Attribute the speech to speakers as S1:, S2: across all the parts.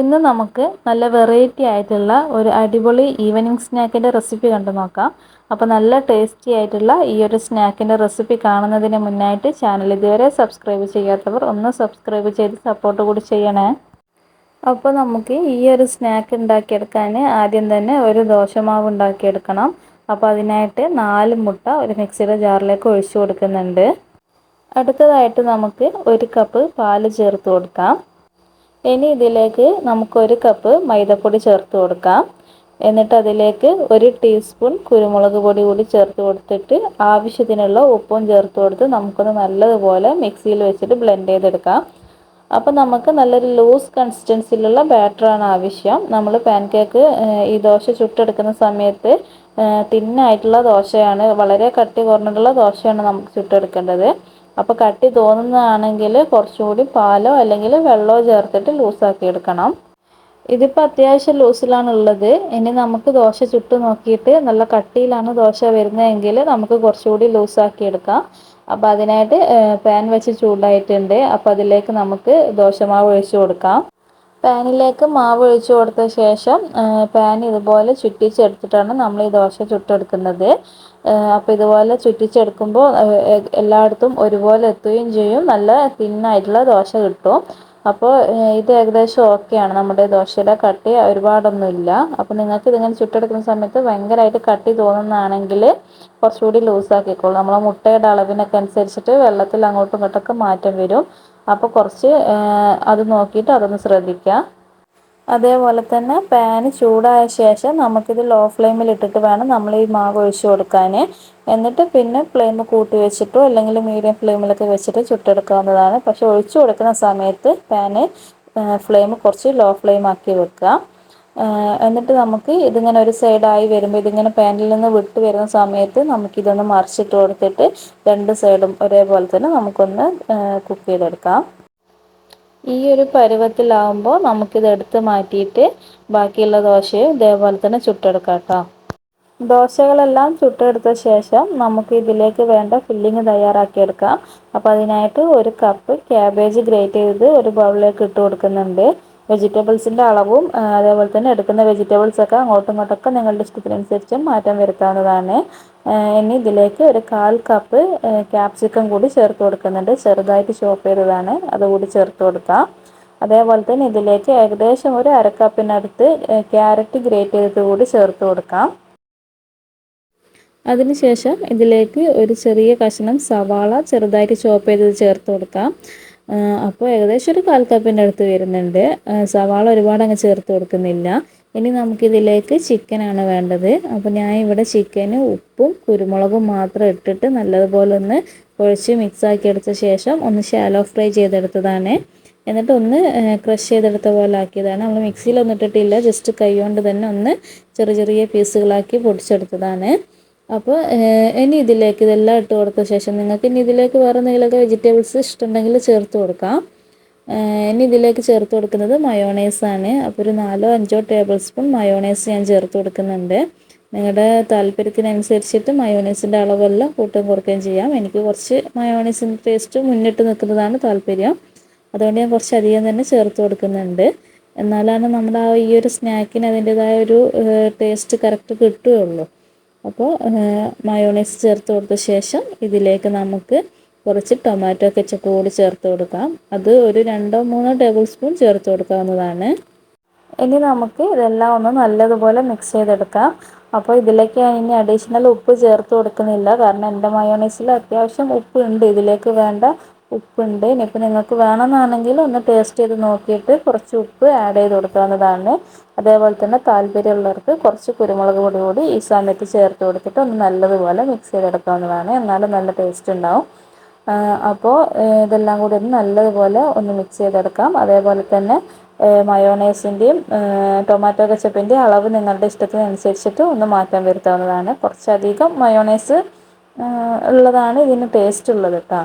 S1: ഇന്ന് നമുക്ക് നല്ല വെറൈറ്റി ആയിട്ടുള്ള ഒരു അടിപൊളി ഈവനിങ് സ്നാക്കിന്റെ റെസിപ്പി കണ്ടു നോക്കാം. അപ്പോൾ നല്ല ടേസ്റ്റി ആയിട്ടുള്ള ഈ ഒരു സ്നാക്കിന്റെ റെസിപ്പി കാണുന്നതിന് മുന്നായിട്ട് ചാനൽ ഇതുവരെ സബ്സ്ക്രൈബ് ചെയ്യാത്തവർ ഒന്ന് സബ്സ്ക്രൈബ് ചെയ്ത് സപ്പോർട്ട് കൂടി ചെയ്യണേ. അപ്പോൾ നമുക്ക് ഈ ഒരു സ്നാക്ക് ഉണ്ടാക്കിയെടുക്കാൻ ആദ്യം തന്നെ ഒരു ദോശമാവ് ഉണ്ടാക്കിയെടുക്കണം. അപ്പോൾ അതിനായിട്ട് നാല് മുട്ട ഒരു മിക്സിയുടെ ജാറിലേക്ക് ഒഴിച്ചു കൊടുക്കുന്നുണ്ട്. അടുത്തതായിട്ട് നമുക്ക് ഒരു കപ്പ് പാൽ ചേർത്ത് കൊടുക്കാം. ഇനി ഇതിലേക്ക് നമുക്കൊരു കപ്പ് മൈദപ്പൊടി ചേർത്ത് കൊടുക്കാം. എന്നിട്ട് അതിലേക്ക് ഒരു ടീസ്പൂൺ കുരുമുളക് പൊടി കൂടി ചേർത്ത് കൊടുത്തിട്ട് ആവശ്യത്തിനുള്ള ഉപ്പും ചേർത്ത് കൊടുത്ത് നമുക്കൊന്ന് നല്ലതുപോലെ മിക്സിയിൽ വെച്ചിട്ട് ബ്ലെൻഡ് ചെയ്തെടുക്കാം. അപ്പോൾ നമുക്ക് നല്ലൊരു ലൂസ് കൺസിസ്റ്റൻസിയിലുള്ള ബാറ്ററാണ് ആവശ്യം. നമ്മൾ പാൻ കേക്ക് ഈ ദോശ ചുട്ടെടുക്കുന്ന സമയത്ത് തിന്നായിട്ടുള്ള ദോശയാണ് വളരെ കട്ടി കുറഞ്ഞിട്ടുള്ള ദോശയാണ് നമുക്ക് ചുട്ടെടുക്കേണ്ടത്. അപ്പോൾ കട്ടി തോന്നുന്നതാണെങ്കിൽ കുറച്ചുകൂടി പാലോ അല്ലെങ്കിൽ വെള്ളമോ ചേർത്തിട്ട് ലൂസാക്കി എടുക്കണം. ഇതിപ്പോൾ അത്യാവശ്യം ലൂസിലാണ് ഉള്ളത്. ഇനി നമുക്ക് ദോശ ചുട്ട് നോക്കിയിട്ട് നല്ല കട്ടിയിലാണ് ദോശ വരുന്നതെങ്കിൽ നമുക്ക് കുറച്ചുകൂടി ലൂസാക്കി എടുക്കാം. അപ്പോൾ അതിനായിട്ട് പാൻ വെച്ച് ചൂടായിട്ടുണ്ട്. അപ്പോൾ അതിലേക്ക് നമുക്ക് ദോശമാവ് ഒഴിച്ചു കൊടുക്കാം. പാനിലേക്ക് മാവ് ഒഴിച്ച് കൊടുത്ത ശേഷം പാൻ ഇതുപോലെ ചുറ്റിച്ചെടുത്തിട്ടാണ് നമ്മൾ ഈ ദോശ ചുട്ടെടുക്കുന്നത്. അപ്പോൾ ഇതുപോലെ ചുറ്റിച്ചെടുക്കുമ്പോൾ എല്ലായിടത്തും ഒരുപോലെ എത്തുകയും ചെയ്യും. നല്ല തിന്നായിട്ടുള്ള ദോശ കിട്ടും. അപ്പോൾ ഇത് ഏകദേശം ഓക്കെയാണ്. നമ്മുടെ ദോശയുടെ കട്ടി ഒരുപാടൊന്നുമില്ല. അപ്പോൾ നിങ്ങൾക്ക് ഇതിങ്ങനെ ചുട്ടെടുക്കുന്ന സമയത്ത് ഭയങ്കരമായിട്ട് കട്ടി തോന്നുന്നതാണെങ്കിൽ കുറച്ചുകൂടി ലൂസാക്കിക്കോളൂ. നമ്മൾ മുട്ടയുടെ അളവിനൊക്കെ അനുസരിച്ചിട്ട് വെള്ളത്തിൽ അങ്ങോട്ടും ഇങ്ങോട്ടൊക്കെ മാറ്റം വരും. അപ്പോൾ കുറച്ച് അത് നോക്കിയിട്ട് അതൊന്ന് ശ്രദ്ധിക്കുക അതേപോലെ തന്നെ പാന് ചൂടായ ശേഷം നമുക്കിത് ലോ ഫ്ലെയിമിൽ ഇട്ടിട്ട് വേണം നമ്മൾ ഈ മാവ് ഒഴിച്ചു കൊടുക്കാൻ എന്നിട്ട് പിന്നെ ഫ്ലെയിം കൂട്ടി വെച്ചിട്ടോ അല്ലെങ്കിൽ മീഡിയം ഫ്ലെയിമിലൊക്കെ വെച്ചിട്ട് ചുട്ടെടുക്കാവുന്നതാണ്. പക്ഷെ ഒഴിച്ചു കൊടുക്കുന്ന സമയത്ത് പാന് ഫ്ലെയിം കുറച്ച് ലോ ഫ്ലെയിം ആക്കി വെക്കുക. എന്നിട്ട് നമുക്ക് ഇതിങ്ങനെ ഒരു സൈഡായി വരുമ്പോൾ ഇതിങ്ങനെ പാനിൽ നിന്ന് വിട്ട് വരുന്ന സമയത്ത് നമുക്കിതൊന്ന് മറിച്ചിട്ട് കൊടുത്തിട്ട് രണ്ട് സൈഡും ഒരേപോലെ തന്നെ നമുക്കൊന്ന് കുക്ക് ചെയ്തെടുക്കാം. ഈ ഒരു പരുവത്തിലാവുമ്പോൾ നമുക്കിത് എടുത്ത് മാറ്റിയിട്ട് ബാക്കിയുള്ള ദോശയും ഇതേപോലെ തന്നെ ചുട്ടെടുക്കാം കേട്ടോ. ദോശകളെല്ലാം ചുട്ടെടുത്ത ശേഷം നമുക്ക് ഇതിലേക്ക് വേണ്ട ഫില്ലിങ് തയ്യാറാക്കിയെടുക്കാം. അപ്പോൾ അതിനായിട്ട് ഒരു കപ്പ് ക്യാബേജ് ഗ്രേറ്റ് ചെയ്ത് ഒരു ബൗളിലേക്ക് ഇട്ട് കൊടുക്കുന്നുണ്ട്. വെജിറ്റബിൾസിന്റെ അളവും അതേപോലെ തന്നെ എടുക്കുന്ന വെജിറ്റബിൾസൊക്കെ അങ്ങോട്ടും ഇങ്ങോട്ടൊക്കെ നിങ്ങളുടെ ഇഷ്ടത്തിനനുസരിച്ച് മാറ്റം വരുത്താവുന്നതാണ്. ഇനി ഇതിലേക്ക് ഒരു കാൽ കപ്പ് ക്യാപ്സിക്കം കൂടി ചേർത്ത് കൊടുക്കുന്നുണ്ട്. ചെറുതായിട്ട് ചോപ്പ് ചെയ്തതാണ് അതുകൂടി ചേർത്ത് കൊടുക്കാം. അതേപോലെ തന്നെ ഇതിലേക്ക് ഏകദേശം ഒരു അരക്കപ്പിനടുത്ത് ക്യാരറ്റ് ഗ്രേറ്റ് ചെയ്തത് കൂടി ചേർത്ത് കൊടുക്കാം. അതിനുശേഷം ഇതിലേക്ക് ഒരു ചെറിയ കഷ്ണം സവാള ചെറുതായിട്ട് ചോപ്പ് ചെയ്തത് ചേർത്ത് കൊടുക്കാം. അപ്പോൾ ഏകദേശം ഒരു കാൽ കപ്പിന്റെ അടുത്ത് വരുന്നുണ്ട്. സവാള ഒരുപാട് അങ്ങ് ചേർത്ത് കൊടുക്കുന്നില്ല. ഇനി നമുക്കിതിലേക്ക് ചിക്കനാണ് വേണ്ടത്. അപ്പോൾ ഞാൻ ഇവിടെ ചിക്കന് ഉപ്പും കുരുമുളകും മാത്രം ഇട്ടിട്ട് നല്ലതുപോലെ ഒന്ന് കുഴച്ച് മിക്സാക്കി എടുത്ത ശേഷം ഒന്ന് ഷാലോ ഫ്രൈ ചെയ്തെടുത്തതാണ്. എന്നിട്ട് ഒന്ന് ക്രഷ് ചെയ്തെടുത്ത പോലെ ആക്കിയതാണ്. നമ്മൾ മിക്സിയിലൊന്നും ഇട്ടിട്ടില്ല. ജസ്റ്റ് കൈ കൊണ്ട് തന്നെ ഒന്ന് ചെറിയ ചെറിയ പീസുകളാക്കി പൊടിച്ചെടുത്തതാണ്. അപ്പോൾ ഇനി ഇതിലേക്ക് ഇതെല്ലാം ഇട്ട് കൊടുത്ത ശേഷം നിങ്ങൾക്ക് ഇനി ഇതിലേക്ക് വേറെ എന്തെങ്കിലുമൊക്കെ വെജിറ്റബിൾസ് ഇഷ്ടമുണ്ടെങ്കിൽ ചേർത്ത് കൊടുക്കാം. ഇനി ഇതിലേക്ക് ചേർത്ത് കൊടുക്കുന്നത് മയോണൈസ് ആണ്. അപ്പോൾ ഒരു നാലോ അഞ്ചോ ടേബിൾ സ്പൂൺ മയോണൈസ് ഞാൻ ചേർത്ത് കൊടുക്കുന്നുണ്ട്. നിങ്ങളുടെ താല്പര്യത്തിനനുസരിച്ചിട്ട് മയോണൈസിന്റെ അളവെല്ലാം കൂട്ടും കുറയ്ക്കുകയും ചെയ്യാം. എനിക്ക് കുറച്ച് മയോണൈസിന്റെ ടേസ്റ്റ് മുന്നിട്ട് നിൽക്കുന്നതാണ് താല്പര്യം. അതുകൊണ്ട് ഞാൻ കുറച്ച് അധികം തന്നെ ചേർത്ത് കൊടുക്കുന്നുണ്ട്. എന്നാലാണ് നമ്മുടെ ആ ഈ ഒരു സ്നാക്കിന് അതിന്റെതായ ഒരു ടേസ്റ്റ് കറക്റ്റ് കിട്ടുകയുള്ളൂ. അപ്പോൾ മയോണൈസ് ചേർത്ത് കൊടുത്ത ശേഷം ഇതിലേക്ക് നമുക്ക് കുറച്ച് ടൊമാറ്റോ കെച്ചപ്പ് കൂടി ചേർത്ത് കൊടുക്കാം. അത് ഒരു രണ്ടോ മൂന്നോ ടേബിൾ സ്പൂൺ ചേർത്ത് കൊടുക്കാവുന്നതാണ്. ഇനി നമുക്ക് ഇതെല്ലാം ഒന്ന് നല്ലതുപോലെ മിക്സ് ചെയ്തെടുക്കാം. അപ്പോൾ ഇതിലേക്ക് ഞാൻ ഇനി അഡീഷണൽ ഉപ്പ് ചേർത്ത് കൊടുക്കുന്നില്ല. കാരണം എന്റെ മയോണൈസിൽ അത്യാവശ്യം ഉപ്പ് ഉണ്ട്. ഇതിലേക്ക് വേണ്ട ഉപ്പുണ്ട്. ഇനിയിപ്പോൾ നിങ്ങൾക്ക് വേണമെന്നാണെങ്കിൽ ഒന്ന് ടേസ്റ്റ് ചെയ്ത് നോക്കിയിട്ട് കുറച്ച് ഉപ്പ് ആഡ് ചെയ്ത് കൊടുക്കാവുന്നതാണ്. അതേപോലെ തന്നെ താല്പര്യമുള്ളവർക്ക് കുറച്ച് കുരുമുളക് പൊടി കൂടി ഈ സമയത്ത് ചേർത്ത് കൊടുത്തിട്ട് ഒന്ന് നല്ലതുപോലെ മിക്സ് ചെയ്തെടുക്കാവുന്നതാണ്. എന്നാലും നല്ല ടേസ്റ്റ് ഉണ്ടാവും. അപ്പോൾ ഇതെല്ലാം കൂടി ഒന്ന് നല്ലതുപോലെ ഒന്ന് മിക്സ് ചെയ്തെടുക്കാം. അതേപോലെ തന്നെ മയോണൈസിന്റെയും ടൊമാറ്റോ കച്ചപ്പിന്റെയും അളവ് നിങ്ങളുടെ ഇഷ്ടത്തിനനുസരിച്ചിട്ട് ഒന്ന് മാറ്റം വരുത്താവുന്നതാണ്. കുറച്ചധികം മയോണൈസ് ഉള്ളതാണ് ഇതിന് ടേസ്റ്റ് ഉള്ളത് കേട്ടോ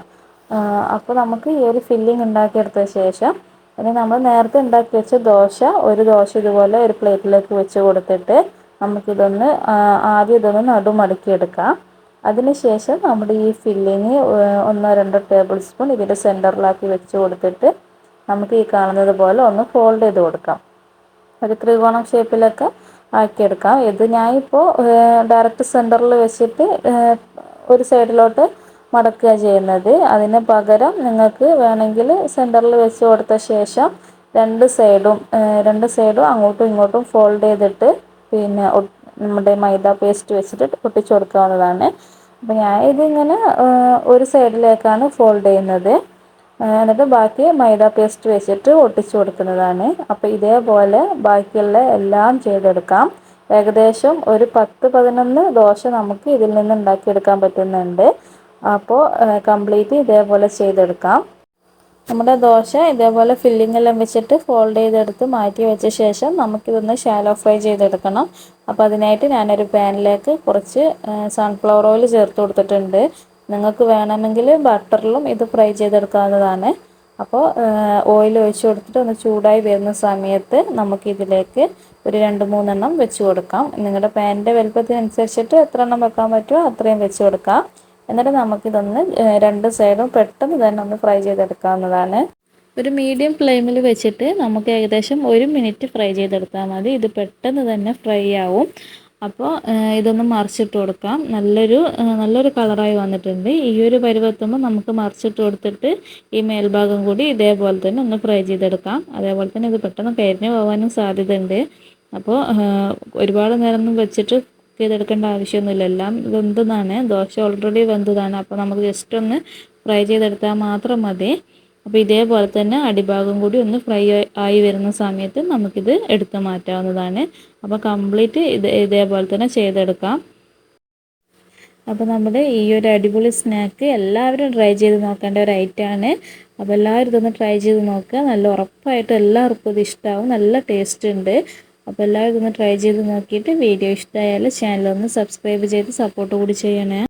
S1: അപ്പോൾ നമുക്ക് ഈ ഒരു ഫില്ലിംഗ് ഉണ്ടാക്കിയെടുത്ത ശേഷം ഇനി നമ്മൾ നേരത്തെ ഉണ്ടാക്കി വെച്ച ദോശ ഒരു ദോശ ഇതുപോലെ ഒരു പ്ലേറ്റിലേക്ക് വെച്ച് കൊടുത്തിട്ട് നമുക്കിതൊന്ന് ആദ്യം ഇതൊന്ന് നടുമടക്കിയെടുക്കാം. അതിനുശേഷം നമ്മുടെ ഈ ഫില്ലിങ് ഒന്നോ രണ്ടോ ടേബിൾ സ്പൂൺ ഇതിന്റെ സെന്ററിലാക്കി വെച്ച് കൊടുത്തിട്ട് നമുക്ക് ഈ കാണുന്നത് പോലെ ഒന്ന് ഫോൾഡ് ചെയ്ത് കൊടുക്കാം. ഒരു ത്രികോണം ഷേപ്പിലൊക്കെ ആക്കിയെടുക്കാം. ഇത് ഞാനിപ്പോൾ ഡയറക്റ്റ് സെന്ററിൽ വെച്ചിട്ട് ഒരു സൈഡിലോട്ട് മടക്കുക ചെയ്യുന്നത്. അതിന് പകരം നിങ്ങൾക്ക് വേണമെങ്കിൽ സെന്ററിൽ വെച്ച് കൊടുത്ത ശേഷം രണ്ട് സൈഡും രണ്ട് സൈഡും അങ്ങോട്ടും ഇങ്ങോട്ടും ഫോൾഡ് ചെയ്തിട്ട് പിന്നെ നമ്മുടെ മൈദ പേസ്റ്റ് വെച്ചിട്ട് ഒട്ടിച്ചു കൊടുക്കാവുന്നതാണ്. അപ്പോൾ ഞാൻ ഇതിങ്ങനെ ഒരു സൈഡിലേക്കാണ് ഫോൾഡ് ചെയ്യുന്നത്. എന്നിട്ട് ബാക്കി മൈദ പേസ്റ്റ് വെച്ചിട്ട് ഒട്ടിച്ചു കൊടുക്കുന്നതാണ്. അപ്പോൾ ഇതേപോലെ ബാക്കിയുള്ള എല്ലാം ചെയ്തെടുക്കാം. ഏകദേശം ഒരു പത്ത് പതിനൊന്ന് ദോശ നമുക്ക് ഇതിൽ നിന്ന് ഉണ്ടാക്കിയെടുക്കാൻ പറ്റുന്നുണ്ട്. അപ്പോൾ കംപ്ലീറ്റ് ഇതേപോലെ ചെയ്തെടുക്കാം. നമ്മുടെ ദോശ ഇതേപോലെ ഫില്ലിംഗ് എല്ലാം വെച്ചിട്ട് ഫോൾഡ് ചെയ്തെടുത്ത് മാറ്റി വെച്ച ശേഷം നമുക്കിതൊന്ന് ഷാലോ ഫ്രൈ ചെയ്തെടുക്കണം. അപ്പോൾ അതിനായിട്ട് ഞാനൊരു പാനിലേക്ക് കുറച്ച് സൺഫ്ലവർ ഓയിൽ ചേർത്ത് കൊടുത്തിട്ടുണ്ട്. നിങ്ങൾക്ക് വേണമെങ്കിൽ ബട്ടറിലും ഇത് ഫ്രൈ ചെയ്തെടുക്കാവുന്നതാണ്. അപ്പോൾ ഓയിൽ ഒഴിച്ചു കൊടുത്തിട്ട് ഒന്ന് ചൂടായി വരുന്ന സമയത്ത് നമുക്കിതിലേക്ക് ഒരു രണ്ട് മൂന്നെണ്ണം വെച്ച് കൊടുക്കാം. നിങ്ങളുടെ പാനിന്റെ വലുപ്പത്തിനനുസരിച്ചിട്ട് എത്ര എണ്ണം വെക്കാൻ പറ്റുമോ അത്രയും വെച്ച് കൊടുക്കാം. എന്നിട്ട് നമുക്കിതൊന്ന് രണ്ട് സൈഡും പെട്ടെന്ന് തന്നെ ഒന്ന് ഫ്രൈ ചെയ്തെടുക്കാവുന്നതാണ്. ഒരു മീഡിയം ഫ്ലെയിമിൽ വെച്ചിട്ട് നമുക്ക് ഏകദേശം ഒരു മിനിറ്റ് ഫ്രൈ ചെയ്തെടുത്താൽ മതി. ഇത് പെട്ടെന്ന് തന്നെ ഫ്രൈ ആവും. അപ്പോൾ ഇതൊന്ന് മറിച്ചിട്ട് കൊടുക്കാം. നല്ലൊരു നല്ലൊരു കളറായി വന്നിട്ടുണ്ട്. ഈ ഒരു പരുവത്തുമ്പോൾ നമുക്ക് മറിച്ചിട്ട് കൊടുത്തിട്ട് ഈ മേൽഭാഗം കൂടി ഇതേപോലെ തന്നെ ഒന്ന് ഫ്രൈ ചെയ്തെടുക്കാം. അതേപോലെ തന്നെ ഇത് പെട്ടെന്ന് കരിഞ്ഞു പോകാനും സാധ്യതയുണ്ട്. അപ്പോൾ ഒരുപാട് നേരം ഒന്നും വെച്ചിട്ട് ചെയ്തെടുക്കേണ്ട ആവശ്യമൊന്നുമില്ല. എല്ലാം വെന്തതാണ് ദോശ ഓൾറെഡി വെന്തതാണ്. അപ്പോൾ നമുക്ക് ജസ്റ്റ് ഒന്ന് ഫ്രൈ ചെയ്തെടുത്താൽ മാത്രം മതി. അപ്പോൾ ഇതേപോലെ തന്നെ അടിഭാഗം കൂടി ഒന്ന് ഫ്രൈ ആയി വരുന്ന സമയത്ത് നമുക്കിത് എടുത്ത് മാറ്റാവുന്നതാണ്. അപ്പോൾ കംപ്ലീറ്റ് ഇത് ഇതേപോലെ തന്നെ ചെയ്തെടുക്കാം. അപ്പോൾ നമ്മുടെ ഈ ഒരു അടിപൊളി സ്നാക്ക് എല്ലാവരും ട്രൈ ചെയ്ത് നോക്കേണ്ട ഒരു ഐറ്റമാണ് അപ്പോൾ എല്ലാവരും ഇതൊന്ന് ട്രൈ ചെയ്ത് നോക്കുക. നല്ല ഉറപ്പായിട്ട് എല്ലാവർക്കും ഇത് ഇഷ്ടമാവും നല്ല ടേസ്റ്റ് ഉണ്ട്. അപ്പോൾ എല്ലാവരും ഇതൊന്ന് ട്രൈ ചെയ്ത് നോക്കിയിട്ട് വീഡിയോ ഇഷ്ടമായാൽ ചാനൽ ഒന്ന് സബ്സ്ക്രൈബ് ചെയ്ത് സപ്പോർട്ട് കൂടി ചെയ്യണേ.